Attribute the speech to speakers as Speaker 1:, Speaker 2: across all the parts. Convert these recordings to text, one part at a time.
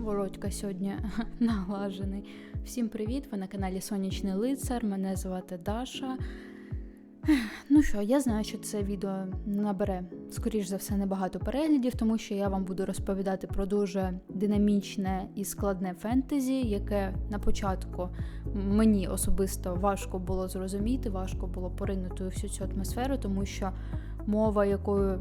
Speaker 1: Володька сьогодні наглажений. Всім привіт! Ви на каналі Сонячний Лицар. Мене звати Даша. Ну що, я знаю, що це відео набере, скоріш за все, небагато переглядів, тому що я вам буду розповідати про дуже динамічне і складне фентезі, яке на початку мені особисто важко було зрозуміти, важко було поринути у всю цю атмосферу, тому що мова, якою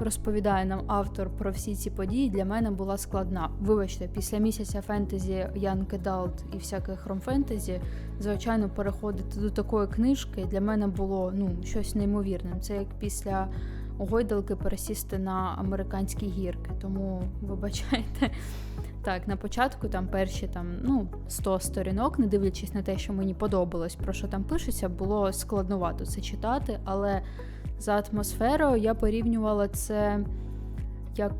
Speaker 1: розповідає нам автор про всі ці події, для мене була складна. Вибачте, після місяця фентезі Young Adult і всяких ромфентезі, звичайно, переходити до такої книжки для мене було ну, щось неймовірне. Це як після гойдалки пересісти на американські гірки. Тому вибачайте. Так, на початку там перші там, ну, 100 сторінок, не дивлячись на те, що мені подобалось, про що там пишеться, було складновато це читати, але за атмосферою я порівнювала це як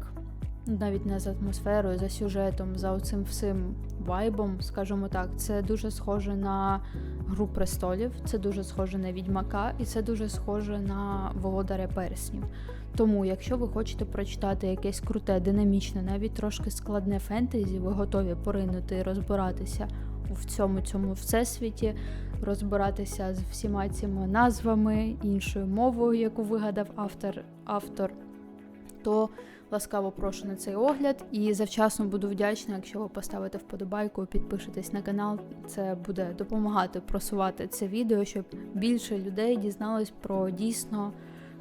Speaker 1: навіть не за атмосферою, за сюжетом, за оцим всім вайбом, скажімо так. Це дуже схоже на Гру престолів, це дуже схоже на відьмака, і це дуже схоже на володаря перснів. Тому, якщо ви хочете прочитати якесь круте, динамічне, навіть трошки складне фентезі, ви готові поринути і розбиратися в цьому цьому всесвіті, розбиратися з всіма цими назвами, іншою мовою, яку вигадав автор, автор, то ласкаво прошу на цей огляд. І завчасно буду вдячна, якщо ви поставите вподобайку, підпишетесь на канал. Це буде допомагати просувати це відео, щоб більше людей дізналось про дійсно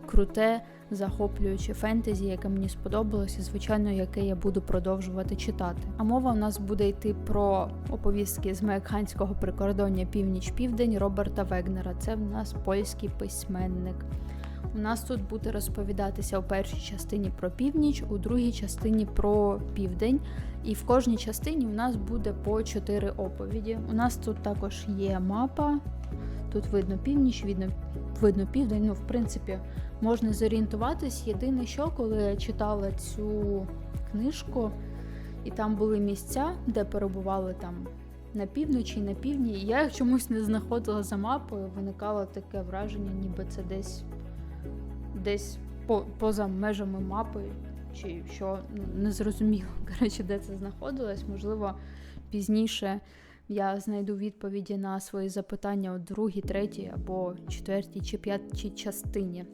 Speaker 1: круте, захоплююче фентезі, яке мені сподобалось, і звичайно, яке я буду продовжувати читати. А мова у нас буде йти про оповістки з Мекханського прикордоння Північ-Південь Роберта Вегнера. Це в нас польський письменник. У нас тут буде розповідатися у першій частині про північ, у другій частині про південь. І в кожній частині у нас буде по чотири оповіді. У нас тут також є мапа. Тут видно північ, видно, видно південь. Ну, в принципі, можна зорієнтуватись. Єдине, що коли я читала цю книжку, і там були місця, де перебували там на півночі, на півдні, я їх чомусь не знаходила за мапою. Виникало таке враження, ніби це десь десь по, поза межами мапи, чи що не зрозуміло, коротше, де це знаходилось. Можливо, пізніше я знайду відповіді на свої запитання у другій, третій або четвертій чи п'ятій частині.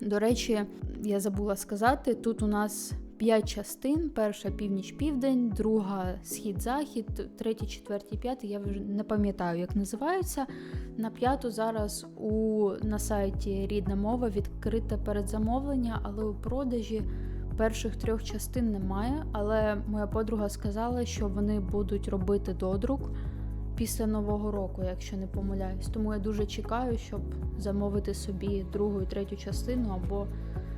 Speaker 1: До речі, я забула сказати, тут у нас п'ять частин: перша північ-південь, друга схід-захід, третій, четвертій, п'ятий. Я вже не пам'ятаю, як називаються. На п'яту зараз у на сайті Рідна мова відкрите передзамовлення, але у продажі перших трьох частин немає. Але моя подруга сказала, що вони будуть робити додрук після нового року, якщо не помиляюсь. Тому я дуже чекаю, щоб замовити собі другу і третю частину або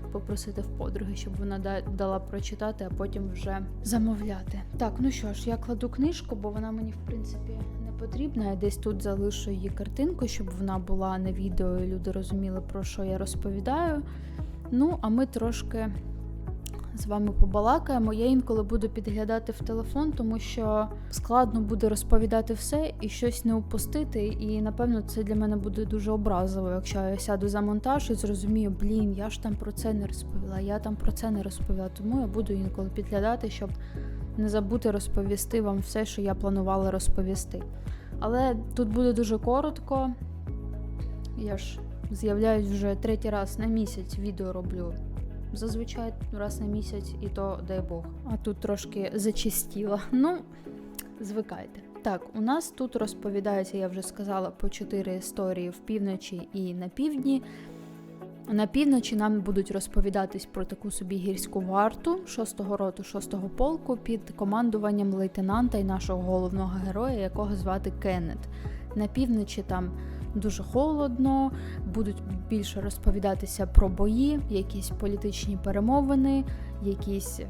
Speaker 1: попросити в подруги, щоб вона дала прочитати, а потім вже замовляти. Так, ну що ж, я кладу книжку, бо вона мені в принципі не потрібна. Я десь тут залишу її картинку, щоб вона була на відео, і люди розуміли, про що я розповідаю. Ну, а ми трошки з вами побалакаємо. Я інколи буду підглядати в телефон, тому що складно буде розповідати все і щось не упустити. І напевно це для мене буде дуже образливо, якщо я сяду за монтаж і зрозумію, блін, я ж там про це не розповіла, я там про це не розповіла. Тому я буду інколи підглядати, щоб не забути розповісти вам все, що я планувала розповісти. Але тут буде дуже коротко. Я ж з'являюсь вже третій раз на місяць відео роблю зазвичай раз на місяць, і то дай Бог. А тут трошки зачистіло. Ну, звикайте. Так, у нас тут розповідається, я вже сказала, по чотири історії в півночі і на півдні. На півночі нам будуть розповідатись про таку собі гірську варту 6-го роту 6-го полку під командуванням лейтенанта і нашого головного героя, якого звати Кеннет. На півночі там дуже холодно, будуть більше розповідатися про бої, якісь політичні перемовини, якісь е,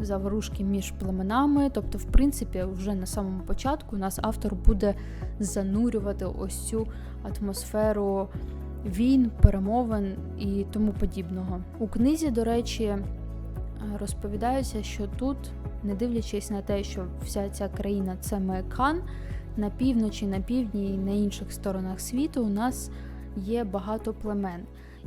Speaker 1: заворушки між племенами. Тобто, в принципі, вже на самому початку нас автор буде занурювати ось цю атмосферу війн, перемовин і тому подібного. У книзі, до речі, е, розповідається, що тут, не дивлячись на те, що вся ця країна це Мекхан, на півночі, на півдні і на інших сторонах світу у нас є багато племен.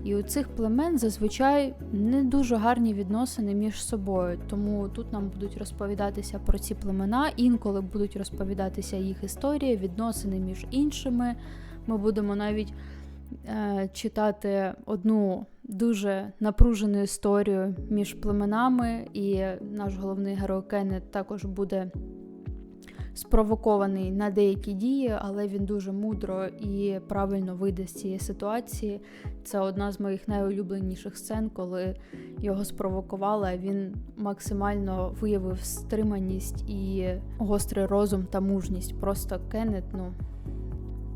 Speaker 1: І у цих племен зазвичай не дуже гарні відносини між собою. Тому тут нам будуть розповідатися про ці племена, інколи будуть розповідатися їх історії, відносини між іншими. Ми будемо навіть е, читати одну дуже напружену історію між племенами, і наш головний герой Кеннет також буде спровокований на деякі дії, але він дуже мудро і правильно вийде з цієї ситуації. Це одна з моїх найулюбленіших сцен, коли його спровокували. Він максимально виявив стриманість і гострий розум та мужність. Просто Кеннет, ну.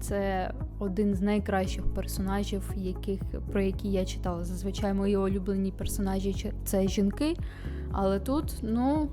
Speaker 1: Це один з найкращих персонажів, яких про які я читала. Зазвичай мої улюблені персонажі це жінки. Але тут, ну,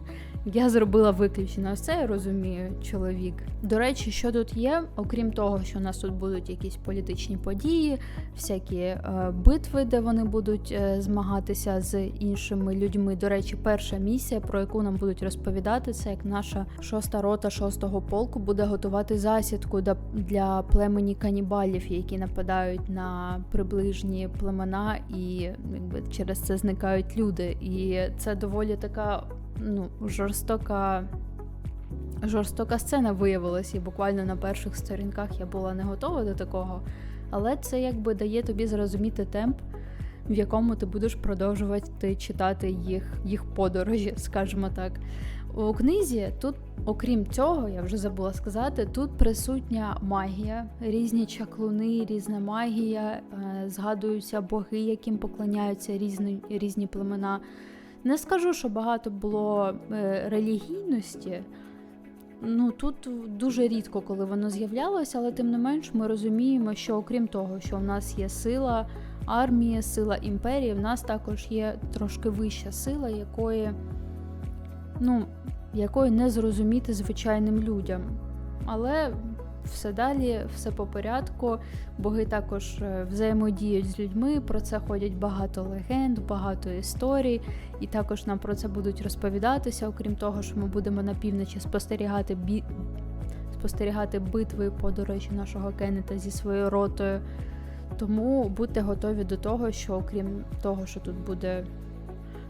Speaker 1: я зробила виключення. Це я розумію, чоловік. До речі, що тут є, окрім того, що у нас тут будуть якісь політичні події, всякі е, битви, де вони будуть е, змагатися з іншими людьми. До речі, перша місія, про яку нам будуть розповідати, це як наша шоста рота шостого полку буде готувати засідку для племені канібалів, які нападають на приближні племена, і якби через це зникають люди. І це доволі така ну, жорстока. Жорстока сцена виявилася, і буквально на перших сторінках я була не готова до такого. Але це якби дає тобі зрозуміти темп, в якому ти будеш продовжувати читати їх їх подорожі, скажімо так. У книзі тут, окрім цього, я вже забула сказати, тут присутня магія, різні чаклуни, різна магія, е, згадуються боги, яким поклоняються різні, різні племена. Не скажу, що багато було е, релігійності. Ну тут дуже рідко, коли воно з'являлося, але тим не менш ми розуміємо, що окрім того, що в нас є сила армії, сила імперії, в нас також є трошки вища сила, якої, ну, якої не зрозуміти звичайним людям. Але все далі, все по порядку. Боги також е, взаємодіють з людьми. Про це ходять багато легенд, багато історій, і також нам про це будуть розповідатися. Окрім того, що ми будемо на півночі спостерігати бі... спостерігати битви подорожі нашого Кеннета зі своєю ротою. Тому будьте готові до того, що окрім того, що тут буде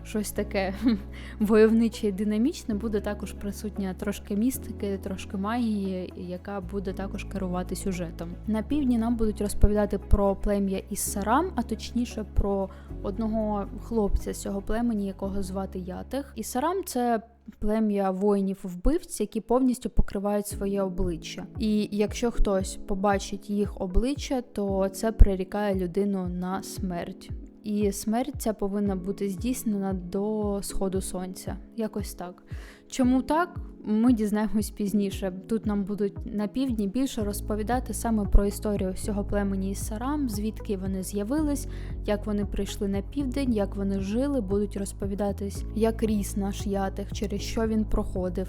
Speaker 1: щось таке войовниче і динамічне, буде також присутня трошки містики, трошки магії, яка буде також керувати сюжетом. На півдні нам будуть розповідати про плем'я Іссарам, а точніше про одного хлопця з цього племені, якого звати Ятех. Іссарам – це Плем'я воїнів-вбивць, які повністю покривають своє обличчя. І якщо хтось побачить їх обличчя, то це прирікає людину на смерть і смерть ця повинна бути здійснена до сходу сонця. Якось так. Чому так? Ми дізнаємось пізніше. Тут нам будуть на півдні більше розповідати саме про історію всього племені Сарам, звідки вони з'явились, як вони прийшли на південь, як вони жили, будуть розповідатись, як ріс наш ятих, через що він проходив,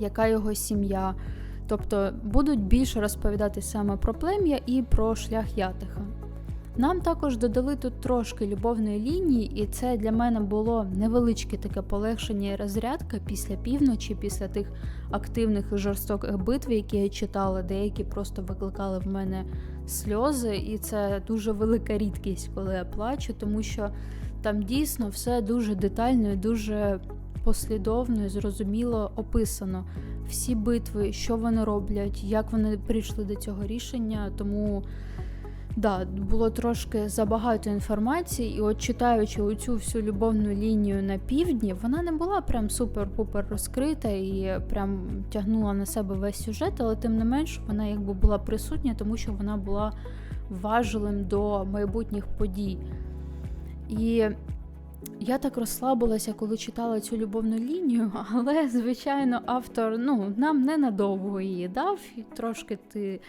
Speaker 1: яка його сім'я. Тобто будуть більше розповідати саме про плем'я і про шлях ятиха. Нам також додали тут трошки любовної лінії, і це для мене було невеличке таке полегшення і розрядка після півночі, після тих активних і жорстоких битв, які я читала, деякі просто викликали в мене сльози, і це дуже велика рідкість, коли я плачу, тому що там дійсно все дуже детально і дуже послідовно і зрозуміло описано. Всі битви, що вони роблять, як вони прийшли до цього рішення, тому. Да, було трошки забагато інформації, і от читаючи оцю всю любовну лінію на півдні, вона не була прям супер-пупер розкрита і прям тягнула на себе весь сюжет, але тим не менш вона якби була присутня, тому що вона була важливим до майбутніх подій. І я так розслабилася, коли читала цю любовну лінію, але, звичайно, автор ну, нам ненадовго її дав, і трошки ти.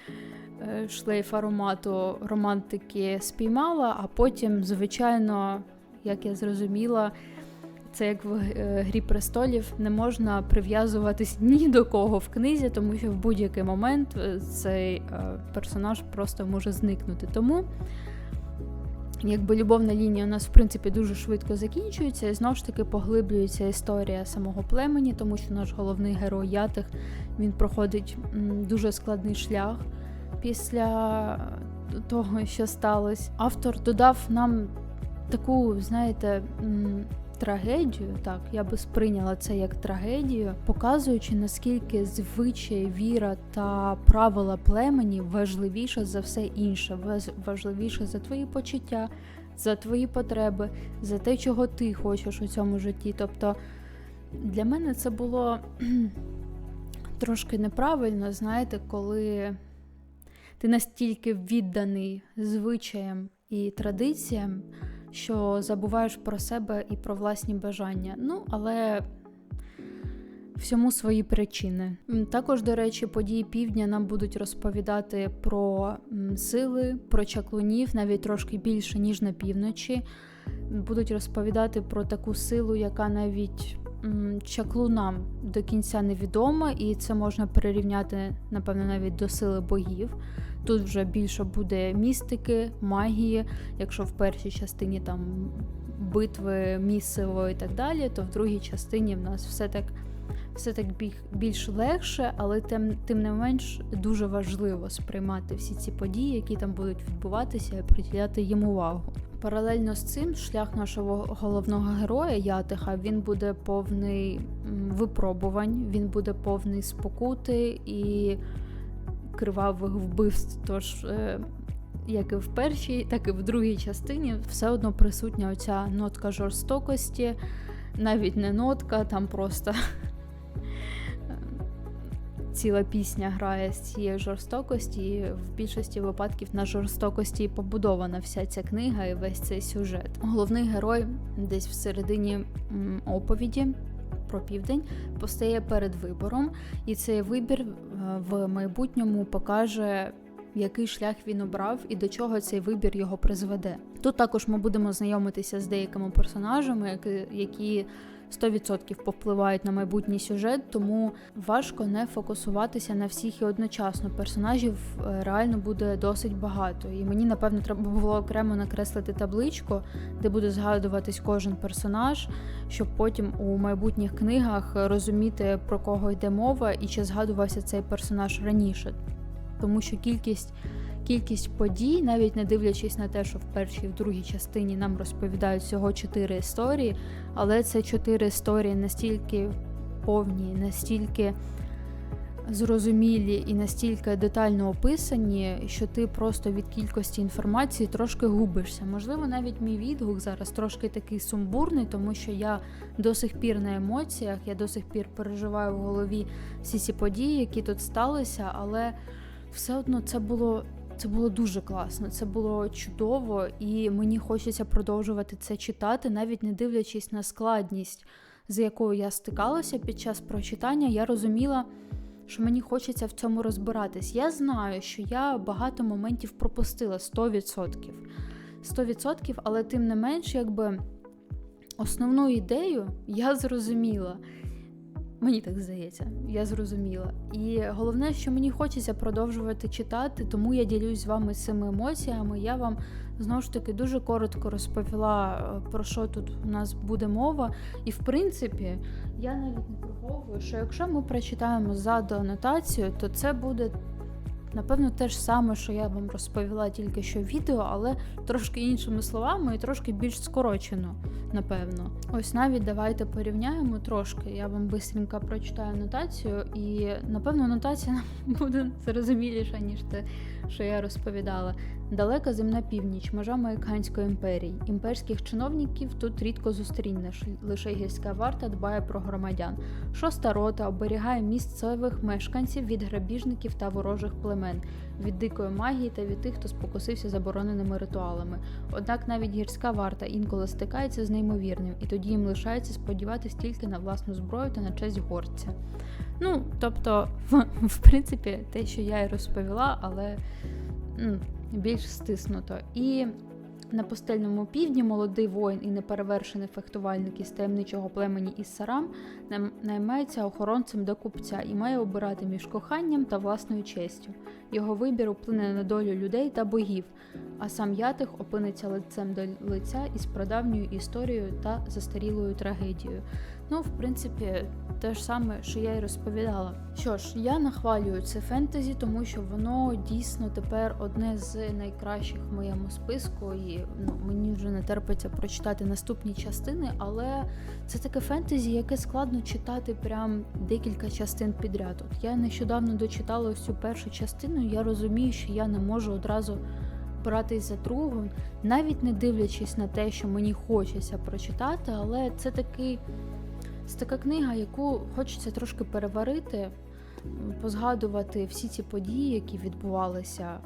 Speaker 1: Е, шлейф аромату романтики спіймала, а потім, звичайно, як я зрозуміла, це як в е, Грі престолів не можна прив'язуватись ні до кого в книзі, тому що в будь-який момент е, цей персонаж просто може зникнути. Тому. Якби любовна лінія у нас, в принципі, дуже швидко закінчується, і знову ж таки поглиблюється історія самого племені, тому що наш головний герой Ятих він проходить дуже складний шлях після того, що сталося. Автор додав нам таку, знаєте, трагедію, так, я би сприйняла це як трагедію, показуючи наскільки звичай, віра та правила племені важливіше за все інше, важливіше за твої почуття, за твої потреби, за те, чого ти хочеш у цьому житті. Тобто для мене це було трошки неправильно, знаєте, коли ти настільки відданий звичаям і традиціям, що забуваєш про себе і про власні бажання. Ну, але всьому свої причини. Також, до речі, події півдня нам будуть розповідати про сили, про чаклунів, навіть трошки більше, ніж на півночі. Будуть розповідати про таку силу, яка навіть чаклунам до кінця невідома, і це можна перерівняти, напевно, навіть до сили богів. Тут вже більше буде містики, магії. Якщо в першій частині там битви місиво і так далі, то в другій частині в нас все так, все так більш легше, але тим, тим не менш дуже важливо сприймати всі ці події, які там будуть відбуватися, і приділяти їм увагу. Паралельно з цим шлях нашого головного героя Ятиха він буде повний випробувань, він буде повний спокути і кривавих вбивств. Тож, е, як і в першій, так і в другій частині, все одно присутня оця нотка жорстокості, навіть не нотка, там просто ціла пісня грає з цієї жорстокості. І в більшості випадків на жорстокості побудована вся ця книга і весь цей сюжет. Головний герой десь в середині оповіді. Про південь постає перед вибором, і цей вибір е, в майбутньому покаже, який шлях він обрав і до чого цей вибір його призведе. Тут також ми будемо знайомитися з деякими персонажами, які, які 100% повпливають на майбутній сюжет, тому важко не фокусуватися на всіх і одночасно. Персонажів е, реально буде досить багато, і мені напевно треба було окремо накреслити табличку, де буде згадуватись кожен персонаж, щоб потім у майбутніх книгах розуміти про кого йде мова і чи згадувався цей персонаж раніше. Тому що кількість кількість подій, навіть не дивлячись на те, що в першій і в другій частині нам розповідають всього чотири історії, але це чотири історії настільки повні, настільки зрозумілі і настільки детально описані, що ти просто від кількості інформації трошки губишся. Можливо, навіть мій відгук зараз трошки такий сумбурний, тому що я до сих пір на емоціях, я до сих пір переживаю в голові всі ці події, які тут сталися, але все одно це було. Це було дуже класно, це було чудово, і мені хочеться продовжувати це читати, навіть не дивлячись на складність, з якою я стикалася під час прочитання. Я розуміла, що мені хочеться в цьому розбиратись. Я знаю, що я багато моментів пропустила 100%. 100%, але тим не менш, якби основну ідею я зрозуміла. Мені так здається, я зрозуміла. І головне, що мені хочеться продовжувати читати, тому я ділюсь з вами цими емоціями. Я вам знову ж таки дуже коротко розповіла, е, про що тут у нас буде мова. І в принципі, я навіть не приховую, що якщо ми прочитаємо ззаду анотацію, то це буде. Напевно, те ж саме, що я вам розповіла тільки що відео, але трошки іншими словами і трошки більш скорочено, напевно. Ось навіть давайте порівняємо трошки. Я вам бистренько прочитаю нотацію, і напевно нотація буде зрозуміліша, ніж те, що я розповідала. Далека земна північ, межа Американської імперії. Імперських чиновників тут рідко зустрінеш. Лише гірська варта дбає про громадян. Шоста рота оберігає місцевих мешканців від грабіжників та ворожих племен, від дикої магії та від тих, хто спокусився забороненими ритуалами. Однак навіть гірська варта інколи стикається з неймовірним, і тоді їм лишається сподіватись тільки на власну зброю та на честь горця. Ну, тобто, в, в принципі, те, що я й розповіла, але м, більш стиснуто. І на пустельному півдні молодий воїн і неперевершений фехтувальник із таємничого племені Іссарам наймається охоронцем до купця і має обирати між коханням та власною честю. Його вибір вплине на долю людей та богів, а сам Ятих опиниться лицем до лиця із прадавньою історією та застарілою трагедією. Ну, в принципі, те ж саме, що я й розповідала, Що ж, я нахвалюю це фентезі, тому що воно дійсно тепер одне з найкращих в моєму списку, і ну, мені вже не терпиться прочитати наступні частини, але це таке фентезі, яке складно читати прям декілька частин підряд. От я нещодавно дочитала ось цю першу частину, я розумію, що я не можу одразу братись за другу, навіть не дивлячись на те, що мені хочеться прочитати, але це такий. Це така книга, яку хочеться трошки переварити, позгадувати всі ці події, які відбувалися,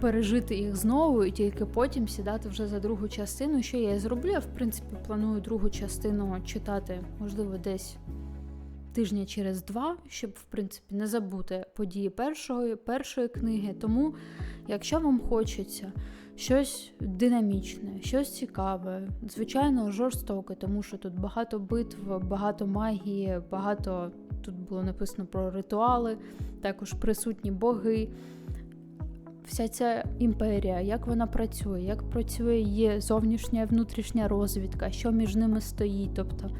Speaker 1: пережити їх знову, і тільки потім сідати вже за другу частину. Що я і зроблю? Я, в принципі, планую другу частину читати, можливо, десь тижня через два, щоб, в принципі, не забути події першої, першої книги. Тому, якщо вам хочеться щось динамічне, щось цікаве, звичайно, жорстоке, тому що тут багато битв, багато магії, багато тут було написано про ритуали, також присутні боги. Вся ця імперія, як вона працює, як працює її зовнішня і внутрішня розвідка, що між ними стоїть. Тобто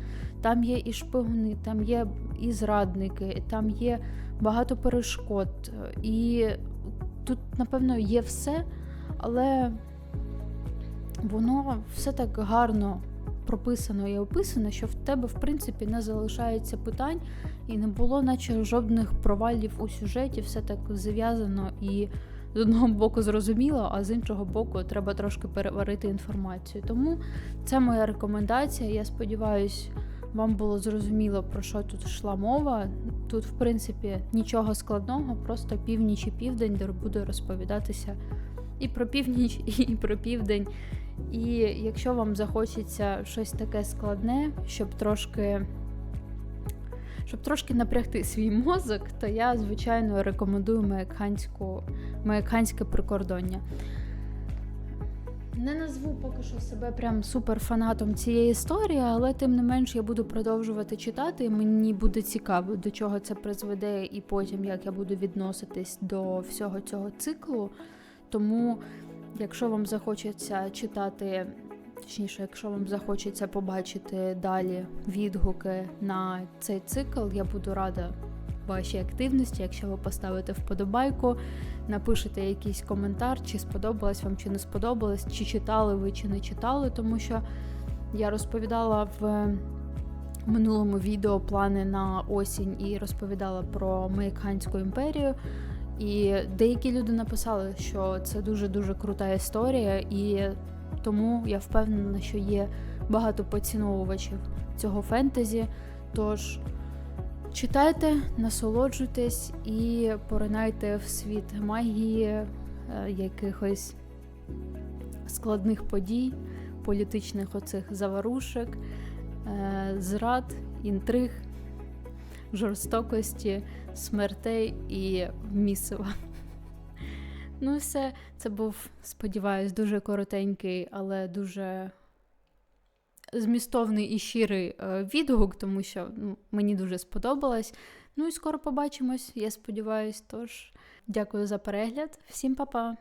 Speaker 1: там є і шпигуни, там є і зрадники, там є багато перешкод. І тут, напевно, є все, але воно все так гарно прописано і описано, що в тебе, в принципі, не залишається питань, і не було, наче жодних провалів у сюжеті, все так зав'язано і з одного боку зрозуміло, а з іншого боку, треба трошки переварити інформацію. Тому це моя рекомендація. Я сподіваюся, вам було зрозуміло, про що тут йшла мова. Тут, в принципі, нічого складного, просто північ і південь, де буде розповідатися і про північ, і про південь. І якщо вам захочеться щось таке складне, щоб трошки. Щоб трошки напрягти свій мозок, то я, звичайно, рекомендую маякханську, прикордоння. Не назву поки що себе прям суперфанатом цієї історії, але тим не менш я буду продовжувати читати. і Мені буде цікаво, до чого це призведе, і потім як я буду відноситись до всього цього циклу. Тому, якщо вам захочеться читати, точніше, якщо вам захочеться побачити далі відгуки на цей цикл, я буду рада вашій активності. Якщо ви поставите вподобайку, напишете якийсь коментар, чи сподобалось вам, чи не сподобалось, чи читали ви, чи не читали, тому що я розповідала в минулому відео плани на осінь і розповідала про Мейкханську імперію. І деякі люди написали, що це дуже-дуже крута історія, і тому я впевнена, що є багато поціновувачів цього фентезі. Тож читайте, насолоджуйтесь і поринайте в світ магії, е, якихось складних подій, політичних оцих заварушок, е, зрад, інтриг, жорстокості, смертей і місива. Ну, все, це був, сподіваюсь, дуже коротенький, але дуже змістовний і щирий е, відгук, тому що ну, мені дуже сподобалось. Ну і скоро побачимось, я сподіваюсь. Тож, дякую за перегляд. Всім па-па!